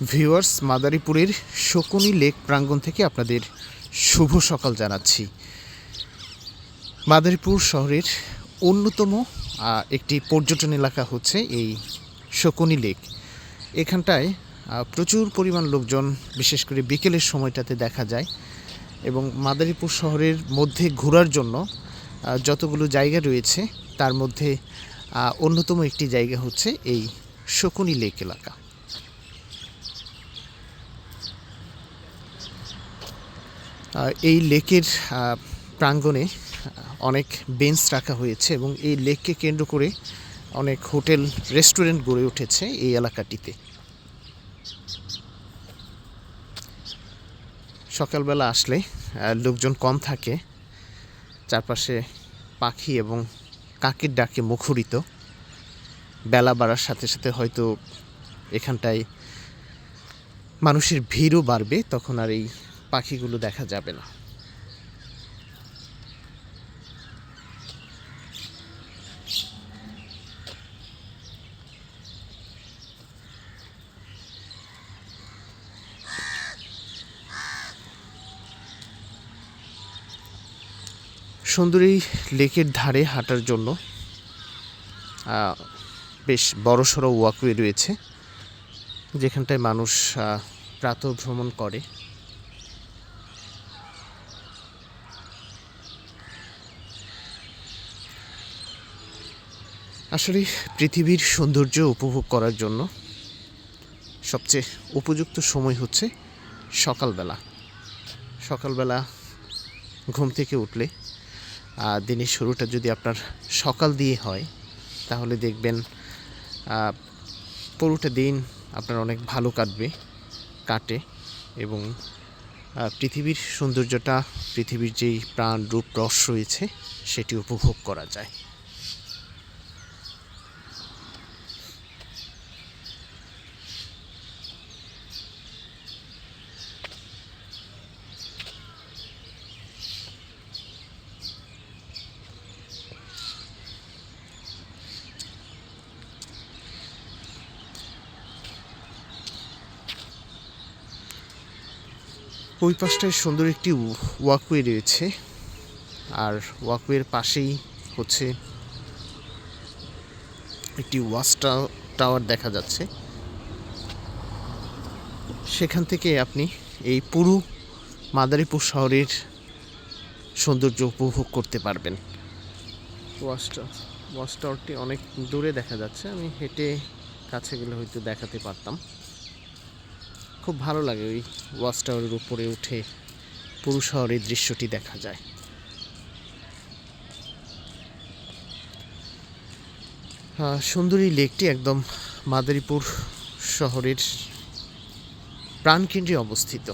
Viewers, মাদারীপুরের Shakuni lake প্রাঙ্গণ থেকে আপনাদের শুভ সকাল জানাচ্ছি। মাদারীপুর শহরের অন্যতম একটি পর্যটন এলাকা হচ্ছে এই শকুনি লেক। এখানটায় প্রচুর পরিমাণ লোকজন, বিশেষ করে বিকেলের সময়টাতে দেখা যায় এবং মাদারীপুর শহরের মধ্যে ঘোরার জন্য যতগুলো জায়গা রয়েছে, তার মধ্যে অন্যতম একটি জায়গা হচ্ছে এই শকুনি লেক এলাকা। এই লেকের প্রাঙ্গণে অনেক বেঞ্চ রাখা হয়েছে এবং এই লেককে কেন্দ্র করে অনেক হোটেল, রেস্টুরেন্ট গড়ে উঠেছে এই এলাকাটিতে। সকালবেলা আসলে লোকজন কম থাকে। চারপাশে পাখি এবং কাকের ডাকে মুখরিত। বেলা বাড়ার সাথে সাথে হয়তো এখানটায় মানুষের ভিড়ও বাড়বে, তখন আর এই পাখিগুলো দেখা যাবে না। সুন্দরী লেকের ধারে হাঁটার জন্য বেশ বড় বড়সড় ওয়াকওয়ে রয়েছে যেখানটায় মানুষ আহ, প্রাতঃ ভ্রমণ করে। আসলে পৃথিবীর সৌন্দর্য উপভোগ করার জন্য সবচেয়ে উপযুক্ত সময় হচ্ছে সকালবেলা। সকালবেলা ঘুম থেকে উঠলে দিনের শুরুটা যদি আপনার সকাল দিয়ে হয়, তাহলে দেখবেন পুরোটা দিন আপনার অনেক ভালো কাটবে, কাটে এবং পৃথিবীর সৌন্দর্যটা, পৃথিবীর যেই প্রাণ রূপ রস রয়েছে, সেটি উপভোগ করা যায়। ওই পাশটায় সুন্দর একটি ওয়াকওয়ে রয়েছে। আর ওয়াকওয়ের পাশেই হচ্ছে একটি ওয়াচ টাওয়ার দেখা যাচ্ছে। সেখান থেকে আপনি এই পুরো মাদারীপুর শহরের সৌন্দর্য উপভোগ করতে পারবেন। ওয়াচ ওয়াচ টাওয়ারটি অনেক দূরে দেখা যাচ্ছে। আমি হেঁটে কাছে গেলে হয়তো দেখাতে পারতাম। খুব ভালো লাগে ওই ওয়াচ টাওয়ারের উপরে উঠে পুরো শহরের দৃশ্যটি দেখা যায়। সুন্দরী লেকটি একদম মাদারীপুর শহরের প্রাণকেন্দ্রে অবস্থিত।